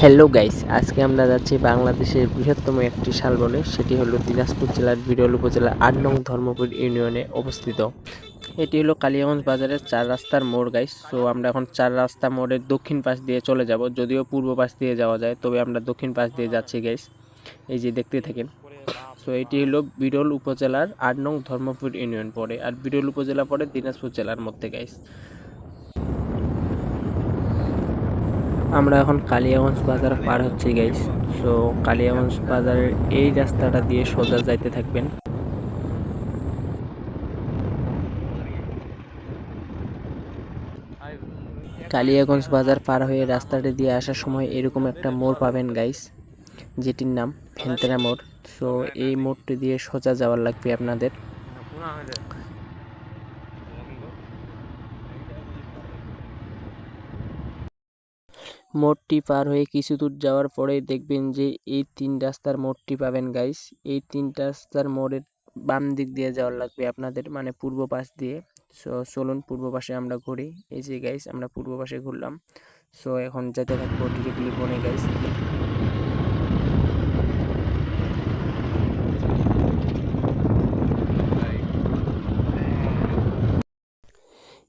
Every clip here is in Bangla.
হ্যালো গাইস আজকে আমরা যাচ্ছি বাংলাদেশের বৃহত্তম একটি শালবনে সেটি হলো দিনাজপুর জেলার বিরল উপজেলার আট নং ধর্মপুর ইউনিয়নে অবস্থিত। এটি হলো কালিয়াগঞ্জ বাজারের চার রাস্তার মোড় গাইস সো আমরা এখন চার রাস্তা মোড়ের দক্ষিণ পাশ দিয়ে চলে যাব, যদিও পূর্ব পাশ দিয়ে যাওয়া যায়, তবে আমরা দক্ষিণ পাশ দিয়ে যাচ্ছি গাইস এই যে দেখতে থাকেন। সো এটি হলো বিরল উপজেলার আট নং ধর্মপুর ইউনিয়ন পড়ে, আর বিরল উপজেলা পড়ে দিনাজপুর জেলার মধ্যে গাইস আমরা এখন কালিয়াগঞ্জ বাজার পার হচ্ছি গাইস সো কালিয়াগঞ্জ বাজারের এই রাস্তাটা দিয়ে সোজা যাইতে থাকবেন। কালিয়াগঞ্জ বাজার পার হয়ে রাস্তাটি দিয়ে আসার সময় এরকম একটা মোড় পাবেন গাইস যেটির নাম ফেন্তেরা মোড়। সো এই মোড়টি দিয়ে সোজা যাওয়ার লাগবে আপনাদের। মোড়টি পার হয়ে কিছু দূর যাওয়ার পরে দেখবেন যে এই তিন রাস্তার মোড়টি পাবেন গাইস এই তিন রাস্তার মোড়ের বাম দিক দিয়ে যাওয়ার লাগবে আপনাদের মানে পূর্ব পাশ দিয়ে। সো চলুন পূর্ব পাশে আমরা ঘুরি। এই যে গাইস আমরা পূর্ব পাশে ঘুরলাম। সো এখন যেতে থাকব ডিরেক্টলি বনে গাইস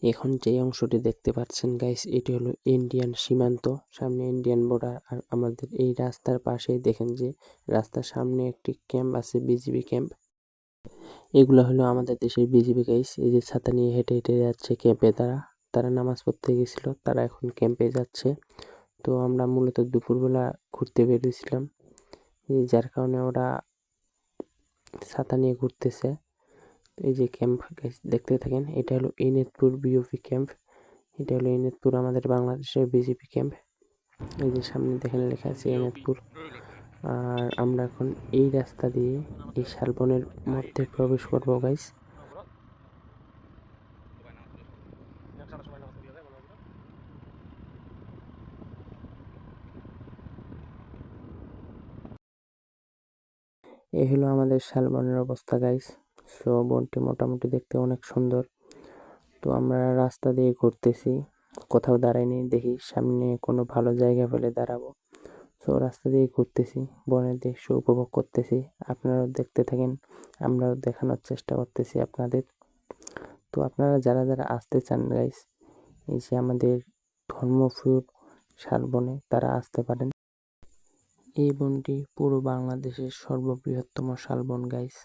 এখন যে অংশটি দেখতে পাচ্ছেন গাইস এটি হলো ইন্ডিয়ান সীমান্ত, সামনে ইন্ডিয়ান বর্ডার আর আমাদের এই রাস্তার পাশেই দেখেন যে রাস্তার সামনে একটি ক্যাম্প আছে বিজিবি ক্যাম্প এগুলো হলো আমাদের দেশের বিজিবি গাইস এই যে ছাতা নিয়ে হেঁটে হেঁটে যাচ্ছে ক্যাম্পে তারা। তারা নামাজ পড়তে গেছিল, তারা এখন ক্যাম্পে যাচ্ছে। তো আমরা মূলত দুপুরবেলা ঘুরতে বেরিয়েছিলাম। যার কারণে ওরা ছাতা নিয়ে ঘুরতেছে। এই যে ক্যাম্প দেখতে থাকেন, এটা হলো ইনেতপুর বিওপি ক্যাম্প, এটা হলো ইনেতপুর আমাদের বাংলাদেশের বিজেপি ক্যাম্প। এই যে সামনে দেখেন লেখা আছে ইনেতপুর আর আমরা এখন এই রাস্তা দিয়ে এই শালবনের মধ্যে প্রবেশ করব গাইস এই হলো আমাদের শালবনের অবস্থা গাইস সো বনটি মোটামুটি দেখতে অনেক সুন্দর। তো আমরা রাস্তা দিয়ে ঘুরতেছি। কোথাও দাঁড়াইনি, দেখি সামনে কোনো ভালো জায়গা পেলে দাঁড়াবো। সো রাস্তা দিয়ে ঘুরতেছি, বনের দৃশ্য উপভোগ করতেছি। আপনারাও দেখতে থাকেন, আমরাও দেখানোর চেষ্টা করতেছি আপনাদের। তো আপনারা যারা যারা আসতে চান গাইস এই যে আমাদের ধর্মপুর শালবনে তারা আসতে পারেন। এই বনটি পুরো বাংলাদেশের সর্ববৃহত্তম শালবন গাইস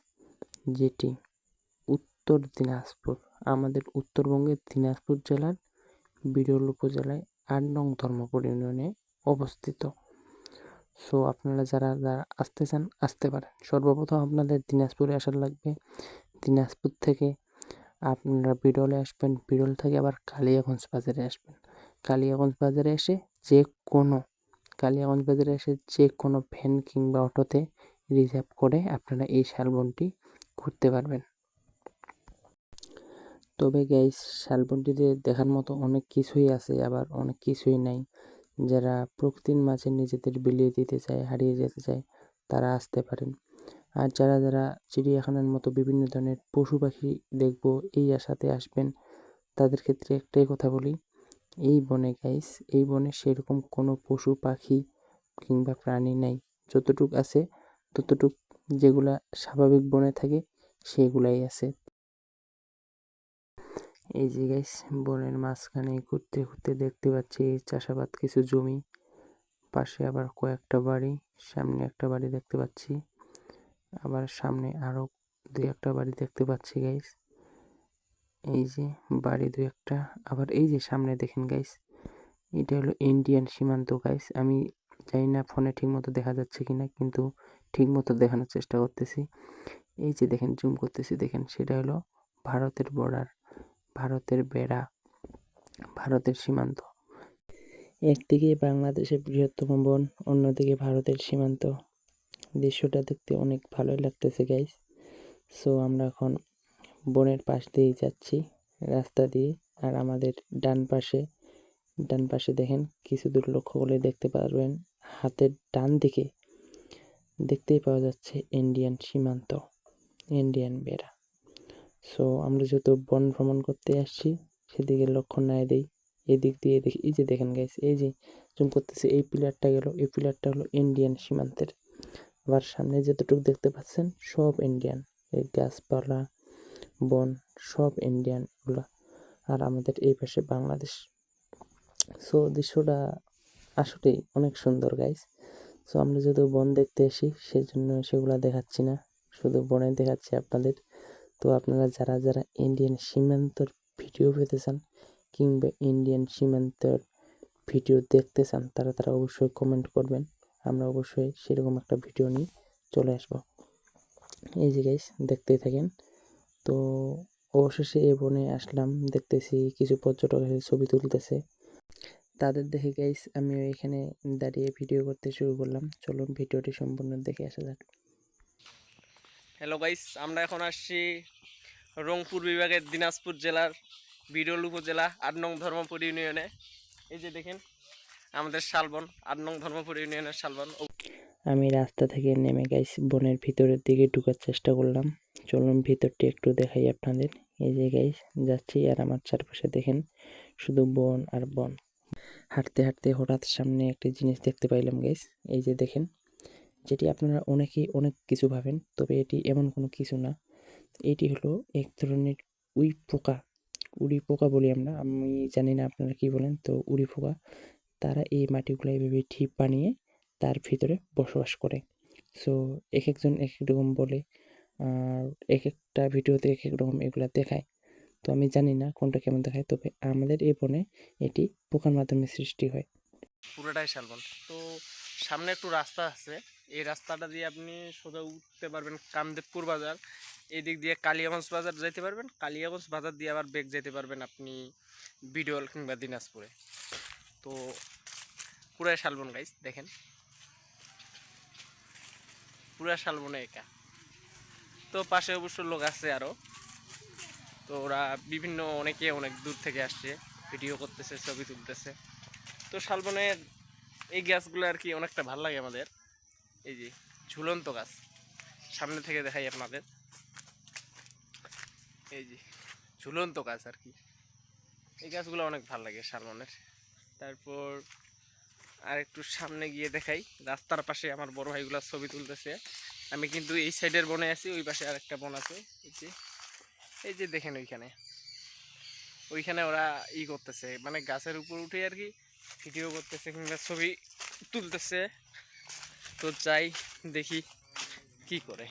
যেটি উত্তর দিনাজপুর, আমাদের উত্তরবঙ্গের দিনাজপুর জেলার বিরল উপজেলায় আট নং ধর্মপুর ইউনিয়নে অবস্থিত। সো আপনারা যারা যারা আসতে চান, আসতে পারেন। সর্বপ্রথম আপনাদের দিনাজপুরে আসার লাগবে। দিনাজপুর থেকে আপনারা বিরলে আসবেন। বিরল থেকে আবার কালিয়াগঞ্জ বাজারে আসবেন। কালিয়াগঞ্জ বাজারে এসে যে কোনো, কালিয়াগঞ্জ বাজারে এসে যে কোনো ভ্যান কিংবা অটোতে রিজার্ভ করে আপনারা এই শালবনটি ঘুরতে পারবেন। তবে গাইস শালবনটিতে দেখার মতো অনেক কিছুই আছে, আবার অনেক কিছুই নাই। যারা প্রকৃতির মাঝে নিজেদের বিলিয়ে দিতে চায়, হারিয়ে যেতে চায়, তারা আসতে পারেন। আর যারা যারা চিড়িয়াখানার মতো বিভিন্ন ধরনের পশু পাখি দেখব, এই আশাতে আসবেন, তাদের ক্ষেত্রে একটাই কথা বলি, এই বনে গাইস এই বনে সেরকম কোনো পশু পাখি কিংবা প্রাণী নাই। যতটুক আছে, ততটুক যেগুলা স্বাভাবিক বনে থাকে সেগুলাই আছে। এই যে গাইস বনের মাঝখানে ঘুরতে ঘুরতে দেখতে পাচ্ছি চাষাবাদ কিছু জমি। পাশে আবার কয়েকটা বাড়ি, সামনে একটা বাড়ি দেখতে পাচ্ছি। আবার সামনে আরও দুই একটা বাড়ি দেখতে পাচ্ছি গাইস এই যে বাড়ি দুই একটা, আবার এই যে সামনে দেখেন গাইস এটা হলো ইন্ডিয়ান সীমান্ত গাইস আমি জানি না ফোনে ঠিক মতো দেখা যাচ্ছে কিনা, কিন্তু ঠিক মতো দেখানোর চেষ্টা করতেছি। এই যে দেখেন জুম করতেছি, দেখেন, সেটা হলো ভারতের বর্ডার ভারতের বেড়া, ভারতের সীমান্ত। একদিকে বাংলাদেশের বৃহত্তম বন, অন্যদিকে ভারতের সীমান্ত। দৃশ্যটা দেখতে অনেক ভালোই লাগতেছে গাইস সো আমরা এখন বনের পাশ দিয়েই যাচ্ছি, রাস্তা দিয়ে। আর আমাদের ডান পাশে ডান পাশে দেখেন, কিছু দূর লক্ষ্য করলে দেখতে পারবেন, হাতের ডান দিকে দেখতেই পাওয়া যাচ্ছে ইন্ডিয়ান সীমান্ত। ইন্ডিয়ান বেড়া। সো আমরা যেহেতু বন ভ্রমণ করতে আসছি, সেদিকে লক্ষ্য নাই দেই। এদিক দিয়ে দেখি, এই যে দেখেন গাইস এই যে জুম করতেছি, এই পিলারটা গেল, এই পিলারটা হলো ইন্ডিয়ান সীমান্তের। আবার সামনে যতটুকু দেখতে পাচ্ছেন, সব ইন্ডিয়ান এই গাছপালা, বন, সব ইন্ডিয়ান এগুলা। আর আমাদের এই পাশে বাংলাদেশ। সো দৃশ্যটা আসলেই অনেক সুন্দর গাইস সো আমরা যেহেতু বন দেখতে আসি, সেজন্য সেগুলো দেখাচ্ছি না। শুধু বনে দেখাচ্ছি আপনাদের। তো আপনারা যারা যারা ইন্ডিয়ান সীমান্তর ভিডিও পেতে চান কিংবা ইন্ডিয়ান সীমান্তর ভিডিও দেখতে চান, তারা তারা অবশ্যই কমেন্ট করবেন। আমরা অবশ্যই সেরকম একটা ভিডিও নিয়ে চলে আসব। এই যে গাইস দেখতেই থাকেন। তো অবশেষে এই বনে আসলাম, দেখতেছি কিছু পর্যটক ছবি তুলতেছে। তাদের দেখে গাইস আমি এখানে দাঁড়িয়ে ভিডিও করতে শুরু করলাম। চলুন ভিডিওটি সম্পূর্ণ দেখে আসা যাক। হ্যালো গাইস আমরা এখন আসছি রংপুর বিভাগের দিনাজপুর জেলার বিরল উপজেলা আট নং ধর্মপুর ইউনিয়নে। এই যে দেখেন, আমাদের শালবন আট নং ধর্মপুর ইউনিয়নের শালবন। আমি রাস্তা থেকে নেমে গাইস বনের ভিতরের দিকে ঢুকার চেষ্টা করলাম। চলুন ভিতরটি একটু দেখাই আপনাদের। এই যে গাইস যাচ্ছি আর আমার চারপাশে দেখেন শুধু বন আর বন। হাঁটতে হাঁটতে হঠাৎ সামনে একটি জিনিস দেখতে পাইলাম গাইস এই যে দেখেন যেটি আপনারা অনেকেই অনেক কিছু ভাবেন, তবে এটি এমন কোনো কিছু না। এটি হলো এক ধরনের উই পোকা। উড়ি পোকা বলি আমরা, আমি জানি না আপনারা কি বলেন, তো উড়ি পোকা, তারা এই মাটিগুলো এইভাবে ঠিপ বানিয়ে তার ভিতরে বসবাস করে। সো এক একজন এক এক রকম বলে, আর এক একটা ভিডিওতে এক এক রকম এগুলা দেখায়। তো আমি জানি না কোনটা কেমন দেখায়, তবে আমাদের এই বনে এটি পোকার মাধ্যমে সৃষ্টি হয়। পুরোটাই শালবন। তো সামনে একটু রাস্তা আছে এই রাস্তাটা দিয়ে আপনি সোজা উঠতে পারবেন কামদেবপুর বাজার। এই দিক দিয়ে কালিয়াগঞ্জ বাজার যেতে পারবেন। কালিয়াগঞ্জ বাজার দিয়ে আবার বেগ যেতে পারবেন আপনি বিডিওল কিংবা দিনাজপুরে। তো পুরাই শালবন গাইস দেখেন। পুরা শালবনে একা। তো পাশে অবশ্য লোক আছে আরও তো ওরা বিভিন্ন অনেকে অনেক দূর থেকে আসছে ভিডিও করতেছে, ছবি তুলতেছে। তো শালবনের এই গ্যাসগুলো আর কি অনেকটা ভালো লাগে আমাদের। এই যে ঝুলন্ত গাছ। সামনে থেকে দেখাই আপনাদের। এই যে ঝুলন্ত গাছ আর কি। এই গাছগুলো অনেক ভালো লাগে শালবনের তারপর আর একটু সামনে গিয়ে দেখাই। রাস্তার পাশে আমার বড় ভাইগুলো ছবি তুলতেছে। আমি কিন্তু এই সাইডের বনে আছি, ওই পাশে আরেকটা বন আছে। এই যে এই যে দেখেন ওইখানে। ওইখানে ওরা ই করতেছে মানে গাছের উপর উঠে আর কি ভিডিও করতেছে কিংবা ছবি তুলতেছে। তো যাই, দেখি কি করে।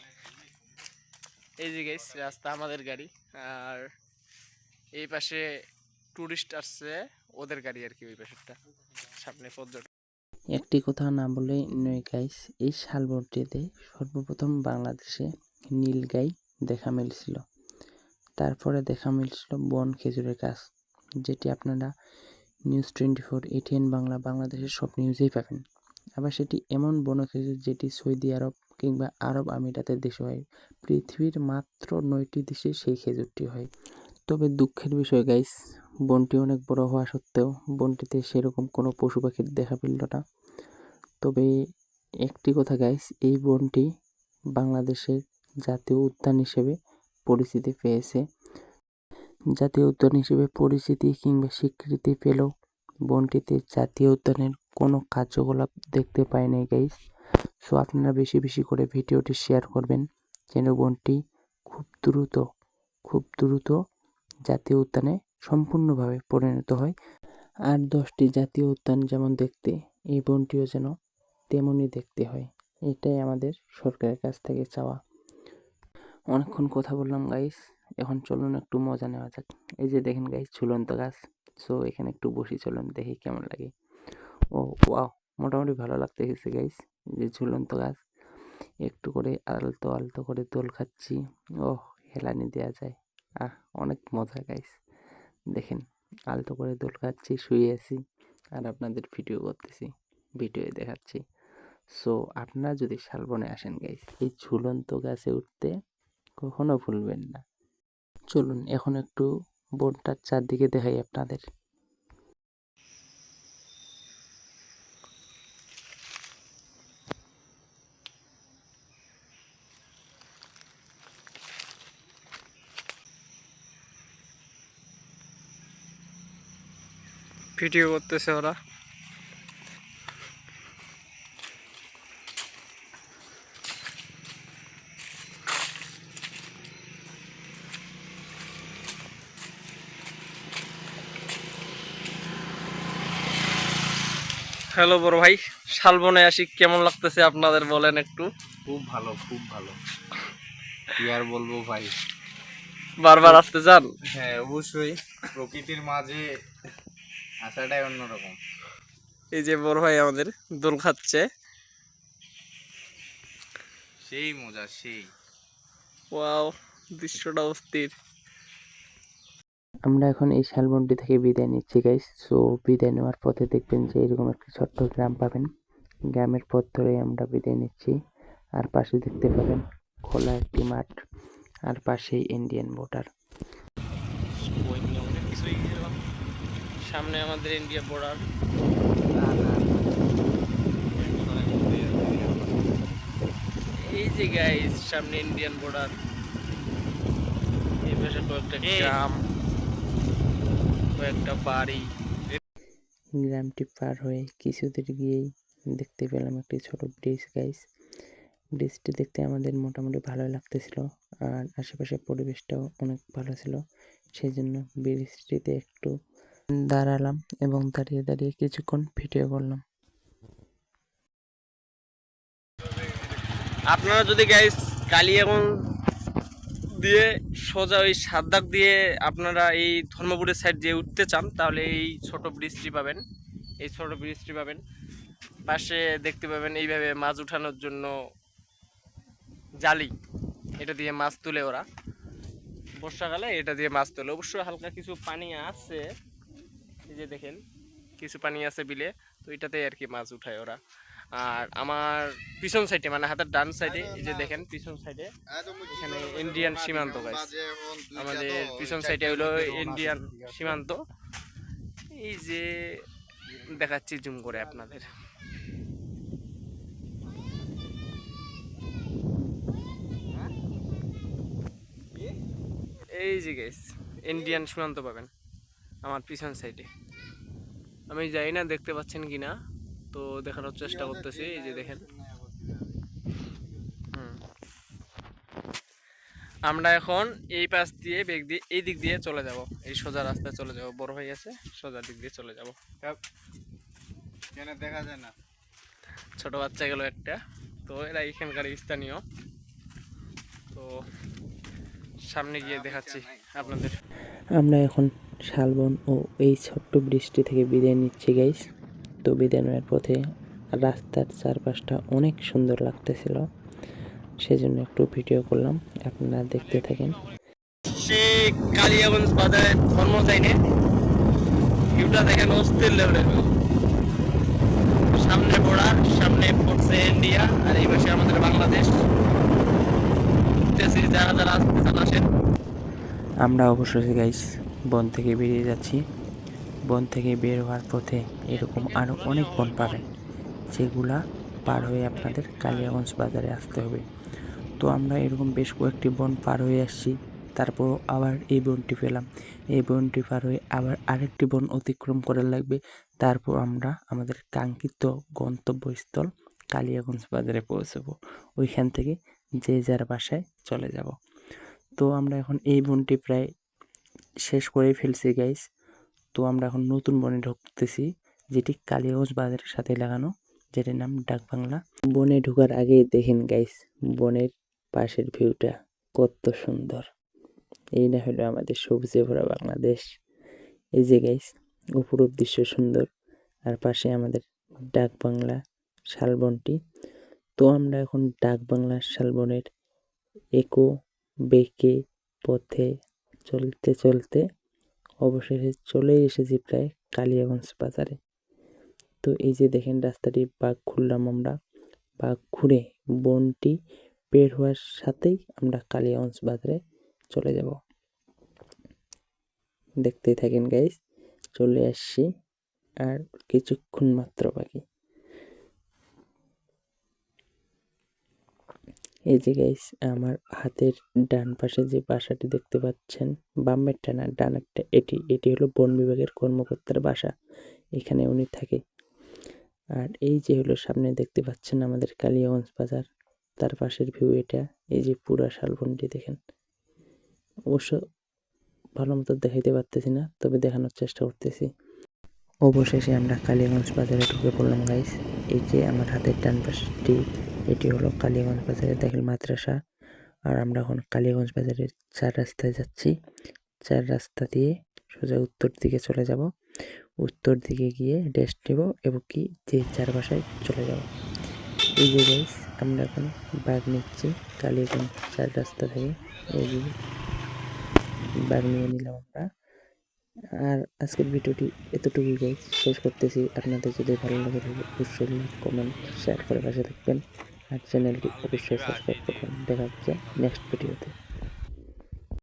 এই যে গাইস রাস্তা আমাদের গাড়ি। আর এই পাশে টুরিস্ট আসছে, ওদের গাড়ি আর কি ওই পাশেরটা। সামনে পর্যটক। একটি কথা না বলে নয় গাইস এই শালবনটিতে সর্বপ্রথম বাংলাদেশে নীলগাই দেখা মিলছিল। তারপরে দেখা মিলছিল বন খেজুরের গাছ, যেটি আপনারা news twenty four ATN Bangla, বাংলাদেশের সব নিউজেই পাবেন। আবার সেটি এমন বন খেজুর যেটি সৌদি আরব কিংবা আরব আমিরাতের দেশে হয়। পৃথিবীর মাত্র নয়টি দেশে সেই খেজুরটি হয়। তবে দুঃখের বিষয় গাইস বনটি অনেক বড় হওয়া সত্ত্বেও বনটিতে সেরকম কোনো পশু পাখির দেখা মিলল না। তবে একটি কথা গাইস এই বনটি বাংলাদেশের জাতীয় উদ্যান হিসেবে পরিচিতি পেয়েছে। জাতীয় উদ্যান হিসেবে পরিচিতি কিংবা স্বীকৃতি পেলেও বনটিতে জাতীয় উদ্যানের কোনো কার্যকলাপ দেখতে পাই নাই গাইস সো আপনারা বেশি বেশি করে ভিডিওটি শেয়ার করবেন যেন বনটি খুব দ্রুত খুব দ্রুত জাতীয় উদ্যানে সম্পূর্ণভাবে পরিণত হয়। আর দশটি জাতীয় উদ্যান যেমন দেখতে, এই বনটিও যেন তেমনই দেখতে হয়। এটাই আমাদের সরকারের কাছ থেকে চাওয়া। অনেকক্ষণ কথা বললাম গাইস এখন চলুন একটু মজা নেওয়া যাক। এই যে দেখেন গাইস ঝুলন্ত গাছ। সো এখানে একটু বসি, চলুন দেখি কেমন লাগে। ও, ওয়াও, মোটামুটি ভালো লাগতে গেছে গাইস যে ঝুলন্ত গাছ। একটু করে আলতো আলতো করে দোল খাচ্ছি। ও হেলানি দেওয়া যায়। আহ, অনেক মজা গাইস দেখেন, আলতো করে দোল খাচ্ছি, শুয়ে আছি আর আপনাদের ভিডিও করতেছি ভিডিও দেখাচ্ছি। সো আপনারা যদি শালবনে আসেন গাইস এই ঝুলন্ত গাছে উঠতে কখনো ভুলবেন না। চলুন, এখন একটু বনটার চারদিকে দেখাই আপনাদের। ভিডিও করতেছে ওরা। হ্যালো বড় ভাই শালবনে আসি কেমন লাগতেছে আপনাদের বলেন একটু? খুব ভালো খুব ভালো। কি আর বলব ভাই? বারবার আসতে চান? হ্যাঁ অবশ্যই। প্রকৃতির মাঝে আসাটাই অন্যরকম। এই যে বড় ভাই আমাদের দোল খাচ্ছে। সেই মজা সেই। ওয়াও দৃশ্যটা অস্থির। আমরা এখন এই শালবনটি থেকে বিদায় নিচ্ছি গাইস সো বিদায় নেওয়ার পথে দেখবেন যে এরকম একটা ছোট্ট গ্রাম পাবেন। গ্রামের পথ ধরে আমরা বিদায় নিচ্ছি। আর পাশে দেখতে পাবেন খোলা একটি মাঠ। আর পাশেই ইন্ডিয়ান বর্ডার সামনে আমাদের ইন্ডিয়া বর্ডার এই যে গাইজ সামনে ইন্ডিয়ান বর্ডার এই পাশে কয়েকটা গ্রাম কয়েকটা বাড়ি। গ্রামটি পার হয়ে কিছু দূর গিয়েই দেখতে পেলাম একটি ছোট ব্রিজ গাইস ব্রিজটি দেখতে আমাদের মোটামুটি ভালো লাগতেছিল আর আশেপাশের পরিবেশটাও অনেক ভালো ছিল। সেই জন্য ব্রিজটিতে একটু দাঁড়ালাম এবং দাঁড়িয়ে দাঁড়িয়ে কিছুক্ষণ ভিডিও করলাম। আপনারা যদি গাইস কালিয়াগঞ্জ দিয়ে সোজা ওই সাদ্দাক দিয়ে আপনারা এই ধর্মপুরের সাইড দিয়ে উঠতে চান, তাহলে এই ছোট ব্রিজটি পাবেন। এই ছোট ব্রিজটি পাবেন। পাশে দেখতে পাবেন এইভাবে মাছ উঠানোর জন্য জালি। এটা দিয়ে মাছ তুলে ওরা। বর্ষাকালে এটা দিয়ে মাছ তোলে। অবশ্য হালকা কিছু পানি আছে। যে দেখেন, কিছু পানি আছে বিলে, তো এটাতে আর কি মাছ উঠায় ওরা। আর আমার পিছন সাইডে মানে হাতের ডান সাইডে, এই যে দেখেন, পিছন সাইডে, এখানে ইন্ডিয়ান সীমান্ত গাছ আমাদের পিছন সাইডে হলো ইন্ডিয়ান সীমান্ত। এই যে দেখাচ্ছি জুম করে আপনাদের। এই যে গেস ইন্ডিয়ান সীমান্ত পাবেন, আমার পিছন সাইডে। আমি জানি না দেখতে পাচ্ছেন কি না তো দেখানোর চেষ্টা করতেছি এই যে দেখেন। আমরা এখন এই পাশ দিয়ে বেগ দিয়ে এই দিক দিয়ে চলে যাব। এই সোজা রাস্তায় চলে যাব। বড় হয়ে গেছে সোজা দিক দিয়ে চলে যাব। কেন দেখা যায় না। ছোট বাচ্চা গেল একটা। তো এরা এখানকার স্থানীয়। তো সামনে গিয়ে দেখাচ্ছি আপনাদের। আমরা এখন শালবন ও এই ছোট্ট বৃষ্টি থেকে বিদায় নিচ্ছি গাইস তো বিদায় নেওয়ার পথে রাস্তার চারপাশটা অনেক সুন্দর লাগতেছিল সেজন্য একটু ভিডিও করলাম আপনারা দেখতে থাকেন। সে কালিয়াগঞ্জ বাজারে ধর্ম ভিউটা দেখেন অস্থির লেভেলের সামনে বর্ডার সামনে পড়ছে ইন্ডিয়া আর এই পাশে আমাদের বাংলাদেশ। যারা যারা আসতে চান আসেন। আমরা অবশ্যই গাইস বন থেকে বেরিয়ে যাচ্ছি। বন থেকে বের হওয়ার পথে এরকম আরও অনেক বন পাবেন, যেগুলা পার হয়ে আপনাদের কালিয়াগঞ্জ বাজারে আসতে হবে। তো আমরা এরকম বেশ কয়েকটি বন পার হয়ে আসছি, তারপর আবার এই বনটি পেলাম। এই বনটি পার হয়ে আবার আরেকটি বন অতিক্রম করা লাগবে। তারপর আমরা আমাদের কাঙ্ক্ষিত গন্তব্যস্থল কালিয়াগঞ্জ বাজারে পৌঁছাবো। ওইখান থেকে যে যার বাসায় চলে যাব। তো আমরা এখন এই বনটি প্রায় শেষ করে ফেলছি গাইস তো আমরা এখন নতুন বনে ঢুকতেছি, যেটি কালিয়াগঞ্জ বাজারের সাথে লাগানো, যেটির নাম ডাক বাংলা বনে ঢোকার আগে দেখেন গাইস বনের পাশের ভিউটা কত সুন্দর। এই না হলো আমাদের সবুজে ভরা বাংলাদেশ। এই যে গাইস অপরূপ দৃশ্য সুন্দর, আর পাশে আমাদের ডাক বাংলা শালবনটি তো আমরা এখন ডাক বাংলা শালবনের একো, বেঁকে পথে চলতে চলতে অবশেষে চলে এসেছি প্রায় কালিয়াগঞ্জ বাজারে। তো এই যে দেখেন রাস্তাটি বাঘ খুললাম আমরা। বাঘ ঘুরে বনটি বের হওয়ার সাথেই আমরা কালিয়াগঞ্জ বাজারে চলে যাব। দেখতেই থাকেন গাইস চলে আসছি আর কিছুক্ষণ মাত্র বাকি। এই যে গাইস আমার হাতের ডান পাশে যে বাসাটি দেখতে পাচ্ছেন বামেরটা না ডানেরটা এটি এটি হলো বন বিভাগের কর্মকর্তার বাসা, এখানে উনি থাকে। আর এই যে হলো সামনে দেখতে পাচ্ছেন আমাদের কালিয়াগঞ্জ বাজার, তার পাশের ভিউ এটা, এই যে পুরা শালবনটি দেখেন। অবশ্য ভালো মতো দেখাইতে পারতেছি না, তবে দেখানোর চেষ্টা করতেছি। অবশেষে আমরা কালীগঞ্জ বাজারে ঢুকে পড়লাম গাইস এই যে আমার হাতের ডান পাশটি এটি হলো কালীগঞ্জ বাজারের দেখেন মাদ্রাসা। আর আমরা এখন কালীগঞ্জ বাজারের চার রাস্তায় যাচ্ছি। চার রাস্তা দিয়ে সোজা উত্তর দিকে চলে যাব। উত্তর দিকে গিয়ে রেস্ট নেব এবং কি যে চার বাসায় চলে যাব। এই যে গাইস আমরা এখন বাঘ নিচ্ছি। কালীগঞ্জ চার রাস্তা থেকে এই যে বাঘ নিয়ে নিলাম আমরা। আর আজকের ভিডিওটি এতটুকুই গাইজ শেষ করতেছি। আপনাদের যদি ভালো লাগে অবশ্যই কমেন্ট শেয়ার করে পাশে থাকবেন। আর চ্যানেলটি অবশ্যই সাবস্ক্রাইব করবেন। দেখা হচ্ছে নেক্সট ভিডিওতে